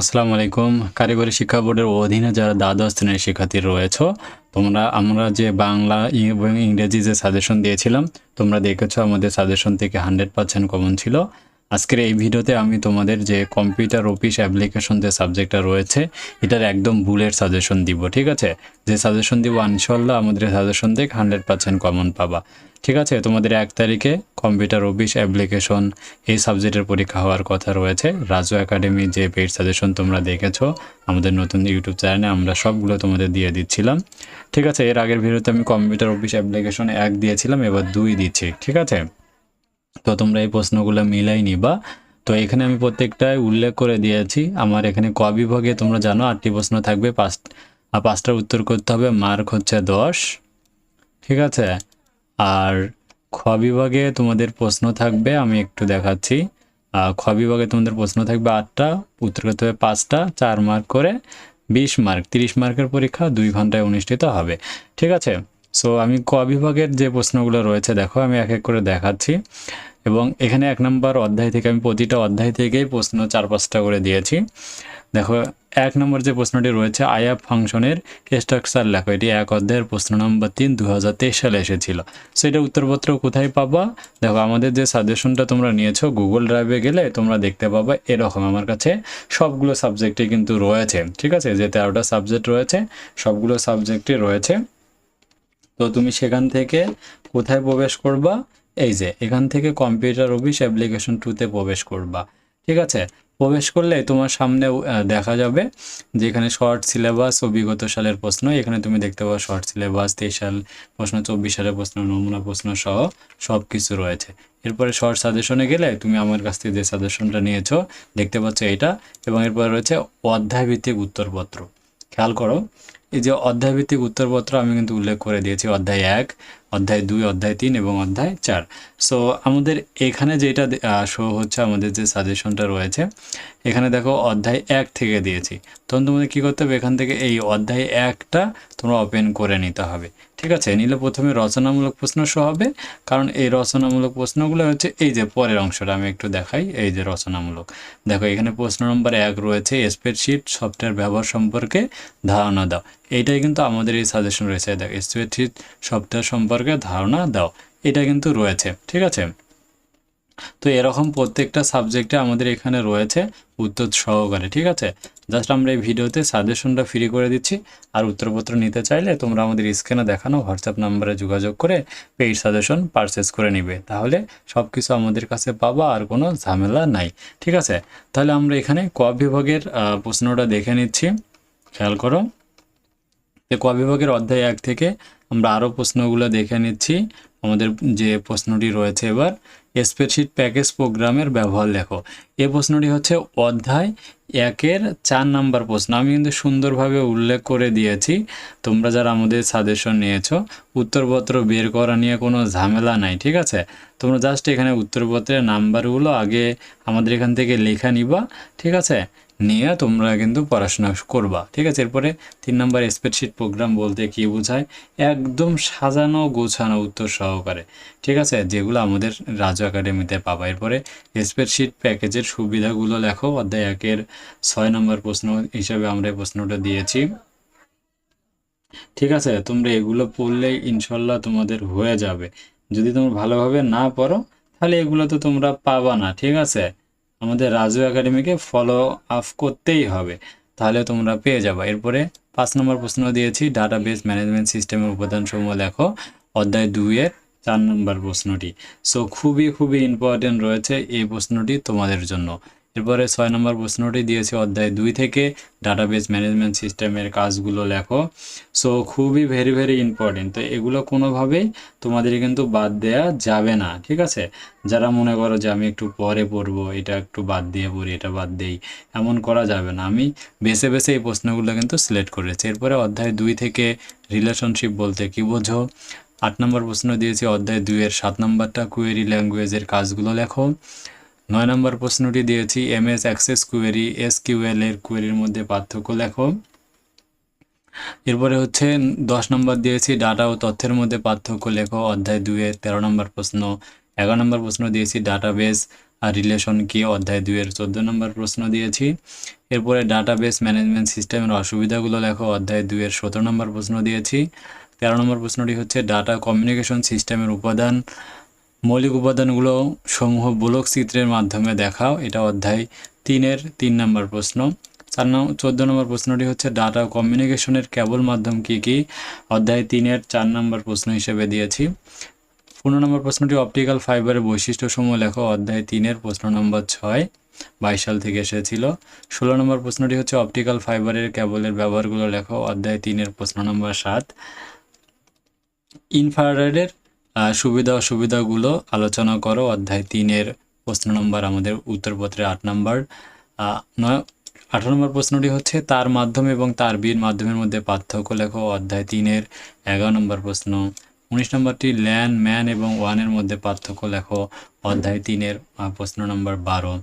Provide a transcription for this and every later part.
আসসালামু আলাইকুম। কারিগরি শিক্ষা বোর্ডের অধীনে যারা দ্বাদশ শ্রেণির শিক্ষার্থী রয়েছ, তোমরা, আমরা যে বাংলা এবং ইংরেজি যে সাজেশন দিয়েছিলাম, তোমরা দেখেছ আমাদের সাজেশন থেকে হান্ড্রেড পার্সেন্ট কমন ছিল। আজকের এই ভিডিওতে আমি তোমাদের যে কম্পিউটার অফিস অ্যাপ্লিকেশন যে সাবজেক্টটা রয়েছে, এটার একদম বুলেট সাজেশন দিব, ঠিক আছে? যে সাজেশন দিব ইনশাল্লাহ আমাদের সাজেশন থেকে হান্ড্রেড পার্সেন্ট কমন পাবা। ঠিক আছে? তোমাদের এক তারিখে কম্পিউটার অফিস অ্যাপ্লিকেশন এই সাবজেক্টের পরীক্ষা হওয়ার কথা রয়েছে। রাজু একাডেমি যে পেড সাজেশন তোমরা দেখেছ, আমাদের নতুন ইউটিউব চ্যানেলে আমরা সবগুলো তোমাদের দিয়ে দিচ্ছিলাম। ঠিক আছে? এর আগের ভিডিওতে আমি কম্পিউটার অফিস অ্যাপ্লিকেশন এক দিয়েছিলাম, এবার দুই দিচ্ছি, ঠিক আছে? তো তোমরা এই প্রশ্নগুলো মিলাই নিবা। তো এখানে আমি প্রত্যেকটাই উল্লেখ করে দিয়েছি। আমার এখানে ক বিভাগে তোমরা জানো, আটটি প্রশ্ন থাকবে। পাঁচ আর পাঁচটার উত্তর করতে হবে, মার্ক হচ্ছে দশ। ঠিক আছে? আর খ বিভাগে তোমাদের প্রশ্ন থাকবে, আমি একটু দেখাচ্ছি। খ বিভাগে তোমাদের প্রশ্ন থাকবে আটটা, উত্তর করতে হবে পাঁচটা, চার মার্ক করে বিশ মার্ক, তিরিশ মার্কের পরীক্ষা দুই ঘন্টায় অনুষ্ঠিত হবে। ঠিক আছে? সো আমি ক বিভাগের যে প্রশ্নগুলো রয়েছে, দেখো, আমি এক এক করে দেখাচ্ছি। এবং এখানে এক নম্বর অধ্যায় থেকে আমি প্রতিটা অধ্যায় থেকেই প্রশ্ন চার পাঁচটা করে দিয়েছি। দেখো, এক নম্বর যে প্রশ্নটি রয়েছে আইএফ ফাংশনের স্ট্রাকচার লেখো। এটি এক অধ্যায়ের প্রশ্ন নম্বর তিন দু সালে এসেছিল। সো এটা উত্তরপত্র কোথায় পাবা? দেখো, আমাদের যে সাজেশনটা তোমরা নিয়েছো গুগল ড্রাইভে গেলে তোমরা দেখতে পাবা এরকম আমার কাছে সবগুলো সাবজেক্টে কিন্তু রয়েছে, ঠিক আছে? যে তেরোটা সাবজেক্ট রয়েছে, সবগুলো সাবজেক্টে রয়েছে। তো তুমি সেখান থেকে কোথায় প্রবেশ করবা? এই যে, এখান থেকে কম্পিউটার অফিস অ্যাপ্লিকেশন টুতে প্রবেশ করবা। ঠিক আছে? প্রবেশ করলে তোমার সামনে দেখা যাবে যেখানে শর্ট সিলেবাস ও বিগত সালের প্রশ্ন। এখানে তুমি দেখতে পাবো শর্ট সিলেবাস তেইশ সাল প্রশ্ন, চব্বিশ সালের প্রশ্ন, নমুনা প্রশ্ন সহ সব কিছু রয়েছে। এরপরে শর্ট সাজেশনে গেলে তুমি আমার কাছ থেকে যে সাজেশনটা নিয়েছো, দেখতে পাচ্ছ এটা। এবং এরপরে রয়েছে অধ্যায়ভিত্তিক উত্তরপত্র। খেয়াল করো, এই যে অধ্যায়ভিত্তিক উত্তরপত্র আমি কিন্তু উল্লেখ করে দিয়েছি, অধ্যায় এক। অধ্যায় দুই, অধ্যায় তিন এবং অধ্যায় চার। সো আমাদের এখানে যেটা শো হচ্ছে, আমাদের যে সাজেশনটা রয়েছে, এখানে দেখো অধ্যায় এক থেকে দিয়েছি। তখন তোমাদের কী করতে হবে? এখান থেকে এই অধ্যায় একটা তোমরা ওপেন করে নিতে হবে। ঠিক আছে? নিলে প্রথমে রচনামূলক প্রশ্ন শো হবে, কারণ এই রচনামূলক প্রশ্নগুলো হচ্ছে এই যে পরের অংশটা, আমি একটু দেখাই, এই যে রচনামূলক। দেখো, এখানে প্রশ্ন নম্বর এক রয়েছে স্প্রেডশিট সফটওয়্যার ব্যবহার সম্পর্কে ধারণা দাও। এইটাই কিন্তু আমাদের এই সাজেশন রয়েছে। দেখো স্প্রেডশিট সফটওয়্যার সম্পর্কে ধারণা দাও, এটা কিন্তু রয়েছে, ঠিক আছে? তো এরকম প্রত্যেকটা সাবজেক্টে আমাদের এখানে রয়েছে উত্তর সহকারে, ঠিক আছে? জাস্ট আমরা এই ভিডিওতে সাজেশনটা ফ্রি করে দিচ্ছি, আর উত্তরপত্র নিতে চাইলে তোমরা আমাদের স্ক্রিনে দেখানো হোয়াটসঅ্যাপ নাম্বারে যোগাযোগ করে পেইড সাজেশন পারচেস করে নিবে। তাহলে সব কিছু আমাদের কাছে পাবা, আর কোনো ঝামেলা নাই, ঠিক আছে? তাহলে আমরা এখানে ক বিভাগের প্রশ্নটা দেখে নিচ্ছি। খেয়াল করো। যে ক বিভাগের অধ্যায় এক থেকে আমরা আরও প্রশ্নগুলো দেখে নিচ্ছি। আমাদের যে প্রশ্নটি রয়েছে এবার স্প্রেডশিট প্যাকেজ প্রোগ্রামের ব্যবহার লেখো। এ প্রশ্নটি হচ্ছে অধ্যায় একের চার নাম্বার প্রশ্ন। আমি কিন্তু সুন্দরভাবে উল্লেখ করে দিয়েছি। তোমরা যারা আমাদের সাজেশন নিয়েছো, উত্তরপত্র বের করা নিয়ে কোনো ঝামেলা নাই, ঠিক আছে? তোমরা জাস্ট এখানে উত্তরপত্রের নাম্বারগুলো আগে আমাদের এখান থেকে লেখা নিবা, ঠিক আছে? নিয়ে তোমরা কিন্তু পড়াশোনা করবা। ঠিক আছে? এরপরে তিন নম্বর স্প্রেডশিট প্রোগ্রাম বলতে কি বোঝায়? একদম সাজানো গোছানো উত্তর সহকারে। ঠিক আছে? যেগুলো আমাদের রাজু একাডেমিতে পাবা। এরপরে স্প্রেডশিট প্যাকেজের সুবিধাগুলো লেখো। অধ্যায় একের ছয় নম্বর প্রশ্ন হিসাবে আমরা এই প্রশ্নটা দিয়েছি। ঠিক আছে? তোমরা এগুলো পড়লে ইনশাল্লাহ তোমাদের হয়ে যাবে। যদি তোমরা ভালোভাবে না পড়ো, তাহলে এগুলো তো তোমরা পাবা না। ঠিক আছে? আমাদের রাজু একাডেমিকে ফলো আপ করতেই হবে। তাহলে তোমরা পেয়ে যাবে। এরপরে পাঁচ নম্বর প্রশ্ন দিয়েছি ডাটা বেস ম্যানেজমেন্ট সিস্টেমের উপাদানসমূহ লেখো। অধ্যায় দুইয়ের চার নম্বর প্রশ্নটি। সো খুবই খুবই ইম্পর্টেন্ট রয়েছে এই প্রশ্নটি তোমাদের জন্য। এরপরে ছয় নম্বর প্রশ্নটি দিয়েছে অধ্যায় দুই থেকে ডাটাবেস ম্যানেজমেন্ট সিস্টেমের কাজগুলো লেখো। সো খুবই ভেরি ভেরি ইম্পর্টেন্ট তো এগুলো কোনোভাবেই তোমাদের কিন্তু বাদ দেয়া যাবে না, ঠিক আছে? যারা মনে করো যে আমি একটু পরে পড়ব, এটা একটু বাদ দিয়ে পড়ি, এটা বাদ দেই, এমন করা যাবে না। আমি বেছে বেছে এই প্রশ্নগুলো কিন্তু সিলেক্ট করেছি। এরপরে অধ্যায় দুই থেকে রিলেশনশিপ বলতে কি বোঝো? আট নম্বর প্রশ্ন দিয়েছি, অধ্যায় দুইয়ের সাত নম্বরটা কুয়েরি ল্যাঙ্গুয়েজের কাজগুলো লেখো। নয় নম্বর প্রশ্নটি দিয়েছি M S Access query S QL এর কুয়েরির মধ্যে পার্থক্য লেখো। এরপরে হচ্ছে দশ নম্বর দিয়েছি, ডাটা ও তথ্যের মধ্যে পার্থক্য লেখো, অধ্যায় দুইয়ের তেরো নম্বর প্রশ্ন। এগারো নম্বর প্রশ্ন দিয়েছি, ডাটাবেস আর রিলেশন কি, অধ্যায় দুয়ের চোদ্দ নম্বর প্রশ্ন দিয়েছি। এরপরে ডাটাবেস ম্যানেজমেন্ট সিস্টেমের অসুবিধাগুলো লেখো, অধ্যায় দুয়ের সতেরো নম্বর প্রশ্ন দিয়েছি। তেরো নম্বর প্রশ্নটি হচ্ছে, ডাটা কমিউনিকেশন সিস্টেমের উপাদান মৌলিক উপাদানগুলো সমূহ ব্লক চিত্রের মাধ্যমে দেখাও। এটা অধ্যায় তিনের তিন নম্বর প্রশ্ন। চার নম্বর চোদ্দ নম্বর প্রশ্নটি হচ্ছে ডাটা কমিউনিকেশনের কেবল মাধ্যম কী কী? অধ্যায় তিনের চার নম্বর প্রশ্ন হিসেবে দিয়েছি। পনেরো নম্বর প্রশ্নটি অপটিক্যাল ফাইবারের বৈশিষ্ট্যসমূহ লেখো। অধ্যায় তিনের প্রশ্ন নম্বর ছয়, বাইশ সাল থেকে এসেছিল। ষোলো নম্বর প্রশ্নটি হচ্ছে অপটিক্যাল ফাইবারের কেবলের ব্যবহারগুলো লেখো। অধ্যায় তিনের প্রশ্ন নম্বর সাত। ইনফ্রারেডের সুবিধা অসুবিধাগুলো আলোচনা করো। অধ্যায় তিনের প্রশ্ন নম্বর আমাদের উত্তরপত্রে আট নম্বর। নয়, আঠারো নম্বর প্রশ্নটি হচ্ছে, তার মাধ্যমে এবং তার বীর মাধ্যমের মধ্যে পার্থক্য লেখো। অধ্যায় তিনের এগারো নম্বর প্রশ্ন। উনিশ নম্বরটি, ল্যান, ম্যান এবং ওয়ানের মধ্যে পার্থক্য লেখো। অধ্যায় তিনের প্রশ্ন নম্বর বারো।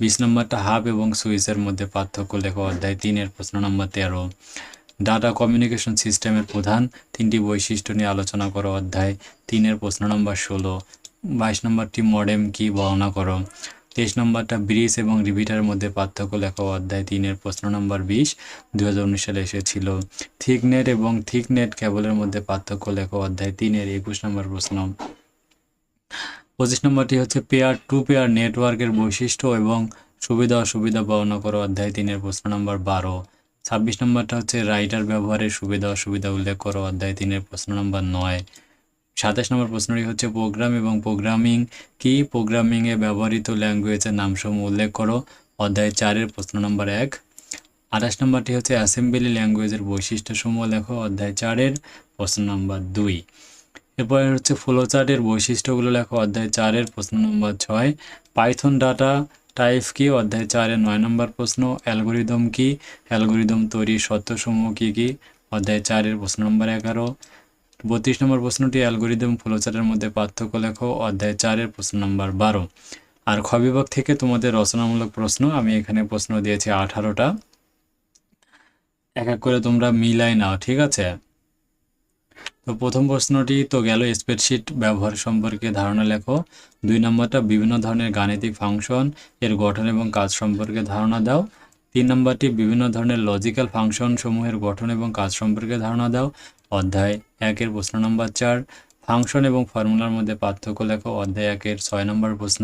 বিশ নম্বরটা হাব এবং সুইসের মধ্যে পার্থক্য লেখো। অধ্যায় তিনের প্রশ্ন নম্বর তেরো। ডাটা কমিউনিকেশন সিস্টেমের প্রধান তিনটি বৈশিষ্ট্য নিয়ে আলোচনা করো, অধ্যায় তিনের প্রশ্ন নম্বর ষোলো। বাইশ নম্বরটি মডেম কি বর্ণনা করো? তেইশ নম্বরটা ব্রিজ এবং রিপিটারের মধ্যে পার্থক্য লেখো, অধ্যায় তিনের প্রশ্ন নম্বর বিশ দু সালে এসেছিল। থিকনেট এবং থিকনেট কেবলের মধ্যে পার্থক্য লেখো, অধ্যায় তিনের একুশ নম্বর প্রশ্ন। পঁচিশ নম্বরটি হচ্ছে পেয়ার, টু পেয়ার নেটওয়ার্কের বৈশিষ্ট্য এবং সুবিধা অসুবিধা বর্ণনা করো, অধ্যায় তিনের প্রশ্ন নম্বর বারো। ছাব্বিশ নম্বরটা হচ্ছে রাইটার ব্যবহারের সুবিধা অসুবিধা উল্লেখ করো, অধ্যায় তিনের প্রশ্ন নম্বর নয়। সাতাশ নম্বর প্রশ্নটি হচ্ছে প্রোগ্রাম এবং প্রোগ্রামিং, কি প্রোগ্রামিংয়ে ব্যবহৃত ল্যাঙ্গুয়েজের নামসমূহ উল্লেখ করো? অধ্যায় চারের প্রশ্ন নম্বর এক। আঠাশ নম্বরটি হচ্ছে অ্যাসেম্বলি ল্যাঙ্গুয়েজের বৈশিষ্ট্যসমূহ লেখো, অধ্যায় চারের প্রশ্ন নম্বর দুই। এরপরে হচ্ছে ফ্লোচার্টের বৈশিষ্ট্যগুলো লেখো, অধ্যায় চারের প্রশ্ন নম্বর ছয়। পাইথন ডাটা টাইপ কি অধ্যায় চারের নয় নম্বর প্রশ্ন, অ্যালগোরিদম কি? অ্যালগোরিদম তৈরির সত্যসমূহ কি কি? অধ্যায় চারের প্রশ্ন নম্বর এগারো। বত্রিশ নম্বর প্রশ্নটি অ্যালগোরিদম ফ্লোচার্টের মধ্যে পার্থক্য লেখো, অধ্যায় চারের প্রশ্ন নম্বর বারো। আর খ থেকে তোমাদের রচনামূলক প্রশ্ন, আমি এখানে প্রশ্ন দিয়েছি আঠারোটা। এক এক করে তোমরা মিলাই নাও, ঠিক আছে? তো প্রথম প্রশ্নটি তো গেল স্প্রেডশিট ব্যবহার সম্পর্কে ধারণা লেখো। দুই নম্বরটা বিভিন্ন ধরনের গাণিতিক ফাংশন, এর গঠন এবং কাজ সম্পর্কে ধারণা দাও। তিন নম্বরটি বিভিন্ন ধরনের লজিক্যাল ফাংশন সমূহের গঠন এবং কাজ সম্পর্কে ধারণা দাও। অধ্যায় একের প্রশ্ন নম্বর চার ফাংশন এবং ফর্মুলার মধ্যে পার্থক্য লেখো। অধ্যায় একের ছয় নম্বর প্রশ্ন।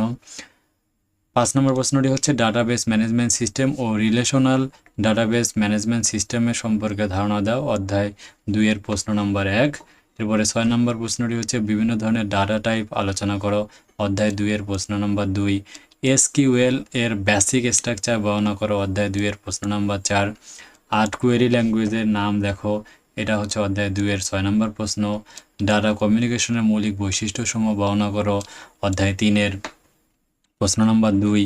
পাঁচ নম্বর প্রশ্নটি হচ্ছে ডাটাবেস ম্যানেজমেন্ট সিস্টেম ও রিলেশনাল ডাটাবেস ম্যানেজমেন্ট সিস্টেমের সম্পর্কে ধারণা দাও, অধ্যায় দুইয়ের প্রশ্ন নম্বর এক। এরপরে ছয় নম্বর প্রশ্নটি হচ্ছে, বিভিন্ন ধরনের ডাটা টাইপ আলোচনা করো, অধ্যায় দুইয়ের প্রশ্ন নম্বর দুই। এসকিউএল এর বেসিক স্ট্রাকচার বর্ণনা করো, অধ্যায় দুইয়ের প্রশ্ন নম্বর চার। আর্ট কোয়েরি ল্যাঙ্গুয়েজের নাম দেখো এটা হচ্ছে অধ্যায় দুইয়ের ছয় নম্বর প্রশ্ন। ডাটা কমিউনিকেশনের মৌলিক বৈশিষ্ট্যসমূহ বর্ণনা করো, অধ্যায় তিনের। প্রশ্ন নম্বর দুই,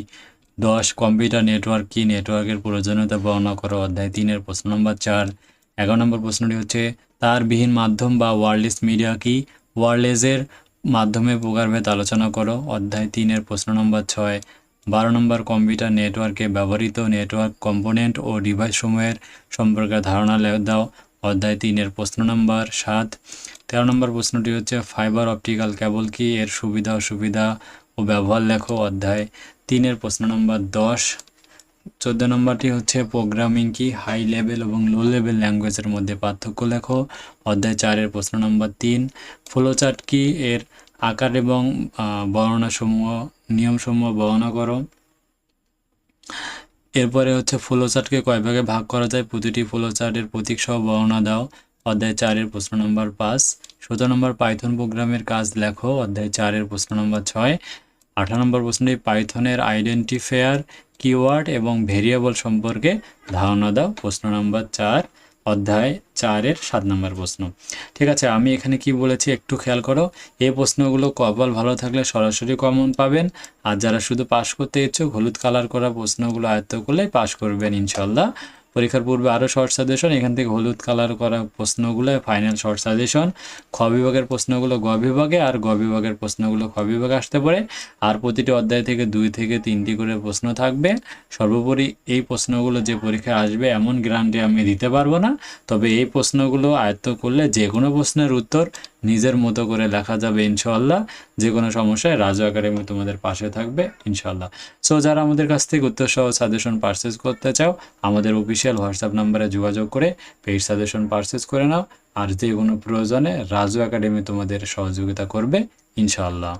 দশ, কম্পিউটার নেটওয়ার্ক কি নেটওয়ার্কের প্রয়োজনীয়তা বর্ণনা করো? অধ্যায় তিনের প্রশ্ন নম্বর চার, এগারো নম্বর প্রশ্নটি হচ্ছে তারবিহীন মাধ্যম বা ওয়ারলেস মিডিয়া কি? ওয়ারলেসের মাধ্যমে প্রকারভেদ আলোচনা করো। অধ্যায় তিনের প্রশ্ন নম্বর ছয়, বারো নম্বর কম্পিউটার নেটওয়ার্কে ব্যবহৃত নেটওয়ার্ক কম্পোনেন্ট ও ডিভাইসসমূহের সম্পর্কে ধারণা দাও। অধ্যায় তিনের প্রশ্ন নম্বর সাত, তেরো নম্বর প্রশ্নটি হচ্ছে ফাইবার অপটিক্যাল কেবল কি? এর সুবিধা, অসুবিধা? ও ব্যবহার লেখো অধ্যায় তিনের প্রশ্ন নম্বর দশ। চোদ্দ নম্বরটি হচ্ছে প্রোগ্রামিং কি? হাই লেভেল এবং লো লেভেল ল্যাঙ্গুয়েজের মধ্যে পার্থক্য লেখো। অধ্যায় চারের প্রশ্ন নম্বর তিন। ফ্লোচার্ট কি? এর আকার এবং বর্ণনাসমূহ, নিয়মসমূহ বর্ণনা করো। এরপরে হচ্ছে ফ্লোচার্টকে কয় ভাগে ভাগ করা যায়? প্রতিটি ফ্লোচার্টের প্রতীক সহ বর্ণনা দাও। অধ্যায় চারের প্রশ্ন নম্বর পাঁচ। সতেরো নম্বর পাইথন প্রোগ্রামের কাজ লেখো। অধ্যায় চারের প্রশ্ন নম্বর ছয়। আঠারো নম্বর প্রশ্নটি, পাইথনের আইডেন্টিফায়ার কিওয়ার্ড এবং ভেরিয়েবল সম্পর্কে ধারণা দাও। প্রশ্ন নম্বর চার, অধ্যায় চারের সাত নম্বর প্রশ্ন। ঠিক আছে, আমি এখানে কি বলেছি একটু খেয়াল করো। এই প্রশ্নগুলো কপাল ভালো থাকলে সরাসরি কমন পাবেন। আর যারা শুধু পাশ করতে ইচ্ছুক, হলুদ কালার করা প্রশ্নগুলো আয়ত্ত করলেই পাশ করবেন ইনশাল্লাহ পরীক্ষার পূর্বে আরও শর্ট সাজেশন এখান থেকে হলুদ কালার করা প্রশ্নগুলো ফাইনাল শর্ট সাজেশন খ বিভাগের প্রশ্নগুলো গ বিভাগে আর গ বিভাগের প্রশ্নগুলো খ বিভাগে আসতে পারে। আর প্রতিটি অধ্যায় থেকে দুই থেকে তিনটি করে প্রশ্ন থাকবে। সর্বোপরি এই প্রশ্নগুলো যে পরীক্ষায় আসবে, এমন গ্যারান্টি আমি দিতে পারব না। তবে এই প্রশ্নগুলো আয়ত্ত করলে যে কোনো প্রশ্নের উত্তর নিজের মতো করে লেখা যাবে ইনশাআল্লাহ। যে কোনো সমস্যায় রাজু একাডেমি তোমাদের পাশে থাকবে ইনশাল্লাহ সো যারা আমাদের কাছ থেকে উত্তর সহ সাজেশন পারচেস করতে চাও, আমাদের অফিসিয়াল হোয়াটসঅ্যাপ নাম্বারে যোগাযোগ করে পেইড সাজেশন পারচেস করে নাও। আর যে কোনো প্রয়োজনে রাজু একাডেমি তোমাদের সহযোগিতা করবে, ইনশাআল্লাহ।